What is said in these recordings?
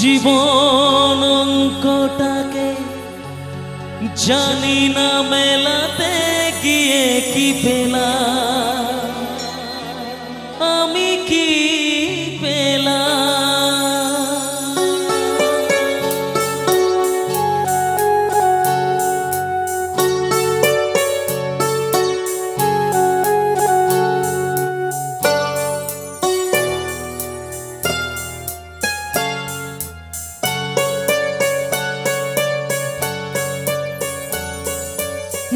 জীবন অঙ্কটাকে জানি না মেলাতে গিয়ে কি পেলাম।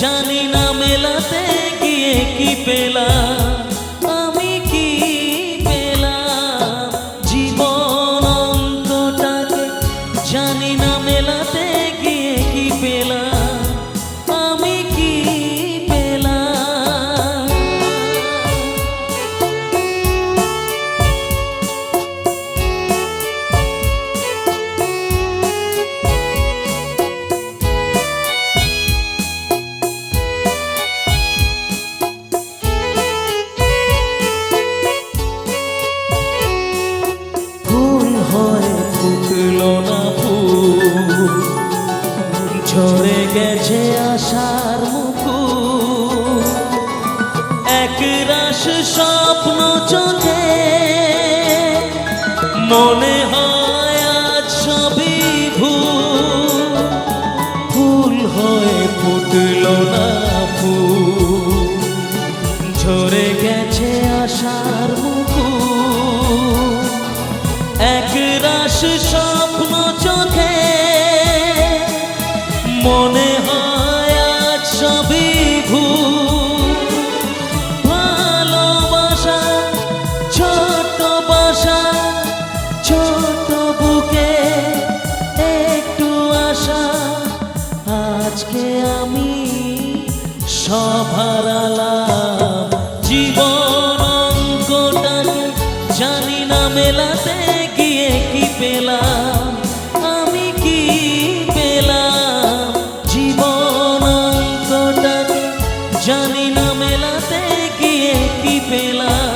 জানি এক রাস স্বপ্ন চোখে। মনে হয় আজ সবই ফুল হয়ে ফুটল না ফুল। ঝরে গেছে আশার মুকুল। এক রাস স্বপ্ন আজকে আমি হারালাম জীবন অঙ্কটাকে জানি না মেলাতে গিয়ে কি পেলাম, আমি কি পেলাম? জীবন অঙ্কটাকে জানি না মেলাতে গিয়ে কি পেলাম?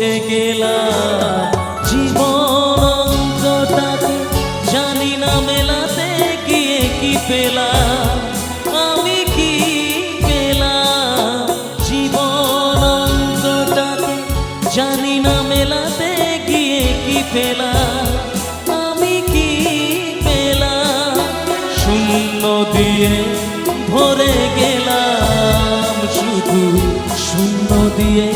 পৌঁছে গেলাম। জীবন অঙ্কটাকে জানি না মেলাতে গিয়ে কি পেলাম। আমি কি পেলাম? জীবন অঙ্কটাকে জানি না মেলাতে গিয়ে কি পেলাম। আমি কি পেলাম? শূন্য দিয়ে ভরে গেলাম। শুধু শূন্য দিয়ে